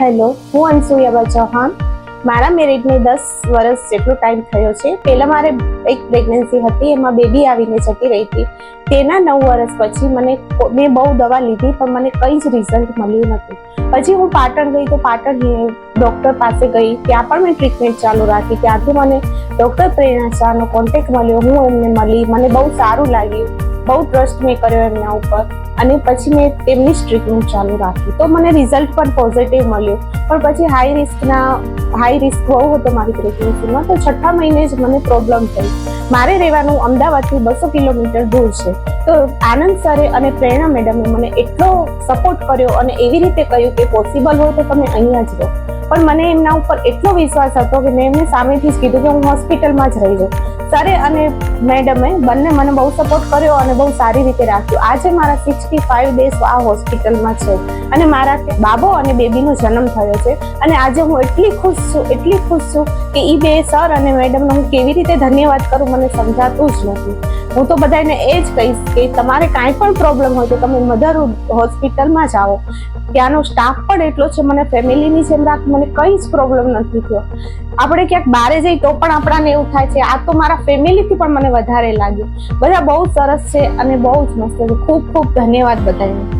Hello, હું અનસુયાબા ચૌહાણ. મારા મેરેજને દસ વર્ષ જેટલો ટાઈમ થયો છે. પહેલાં મારે એક પ્રેગ્નન્સી હતી, એમાં બેબી આવીને જતી રહી હતી. તેના નવ વર્ષ પછી મને મેં બહુ દવા લીધી, પણ મને કંઈ જ રિઝલ્ટ મળ્યું નથી. પછી હું પાટણ ગઈ તો પાટણ ડૉક્ટર પાસે ગઈ. ત્યાં પણ મેં ટ્રીટમેન્ટ ચાલુ રાખી. ત્યાંથી મને ડૉક્ટર પ્રેરણા શાહનો કોન્ટેક્ટ મળ્યો. હું એમને મળી. મને બહુ સારું લાગ્યું. બહુ ટ્રસ્ટ મેં કર્યો એમના ઉપર. અને પછી મેં તેમની જ ટ્રીટમેન્ટ ચાલુ રાખી. તો મને રિઝલ્ટ પણ પોઝિટિવ મળ્યું. પણ પછી હાઈ રિસ્કના હાઈ રિસ્ક બહુ હતો મારી પ્રેગ્નન્સીમાં તો છઠ્ઠા મહિને જ મને પ્રોબ્લેમ થઈ. મારે રહેવાનું અમદાવાદથી બસો કિલોમીટર દૂર છે. તો આનંદ સરે અને પ્રેરણા મેડમે મને એટલો સપોર્ટ કર્યો અને એવી રીતે કહ્યું કે પોસિબલ હોય તો તમે અહીંયા જ રહો. પણ મને એમના ઉપર એટલો વિશ્વાસ હતો કે મેં એમને સામેથી જ કીધું કે હું હોસ્પિટલમાં જ રહી જાઉં. સરે અને મેડમે બંને મને બહુ સપોર્ટ કર્યો અને બહુ સારી રીતે રાખ્યું. આજે મારા સિક્સટી ફાઈવ ડેઝ આ હોસ્પિટલમાં છે. અને મારા બાબો અને બેબીનો જન્મ થયો છે. અને આજે હું એટલી ખુશ છું, એટલી ખુશ છું કે એ બે સર અને મેડમનો હું કેવી રીતે ધન્યવાદ કરું મને સમજાતું જ નથી. હું તો બધાને એ જ કહીશ કે તમારે કાંઈ પણ પ્રોબ્લેમ હોય તો તમે મધર હોસ્પિટલમાં જાઓ. ત્યાંનો સ્ટાફ પણ એટલો છે, મને ફેમિલીની જેમ રાખ, મને કંઈ જ પ્રોબ્લેમ નથી થયો. આપણે ક્યાંક બહારે જઈએ તો પણ આપણાને એવું થાય છે. આ તો મારા ફેમિલીથી પણ વધારે લાગ્યું. બધા બહુ સરસ છે અને બહુ જ મસ્ત છે. ખૂબ ખૂબ ધન્યવાદ બધાને.